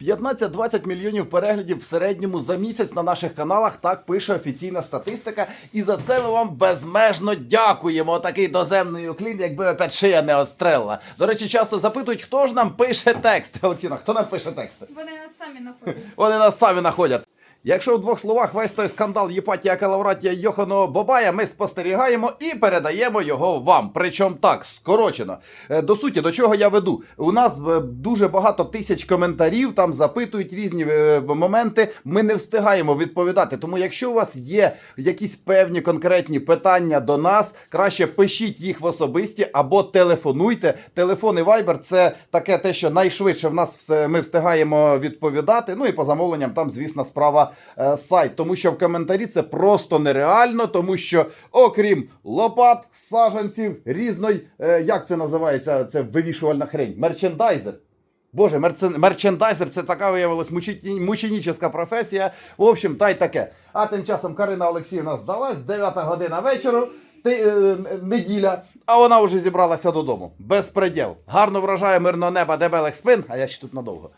15-20 мільйонів переглядів в середньому за місяць на наших каналах. Так пише офіційна статистика. І за це ми вам безмежно дякуємо. Такий доземний уклін, якби опять шия не отстрелила. До речі, часто запитують, хто ж нам пише тексти. Олексіна, хто нам пише тексти? Вони нас самі знаходять. Вони нас самі знаходять. Якщо в двох словах весь той скандал Єпатія Калавратія Йоханого Бабая ми спостерігаємо і передаємо його вам. Причому так, скорочено. Е, До суті, до чого я веду? У нас е, дуже багато тисяч коментарів, там запитують різні е, моменти. Ми не встигаємо відповідати. Тому, якщо у вас є якісь певні конкретні питання до нас, краще пишіть їх в особисті або телефонуйте. Телефон і Viber – це таке те, що найшвидше в нас ми встигаємо відповідати. Ну і по замовленням там, звісно, справа сайт. Тому що в коментарі це просто нереально, тому що окрім лопат, сажанців, різної, е, як це називається, це вивішувальна хрень, мерчендайзер. Боже, мерчендайзер це така виявилась мучені- мученіческа професія. В общем, та й таке. А тим часом Карина Олексіївна здалась, 9 година вечору, ти, е, неділя, а вона вже зібралася додому. Безпреділ. Гарно вражає мирного неба дебелих спин, а я ще тут надовго.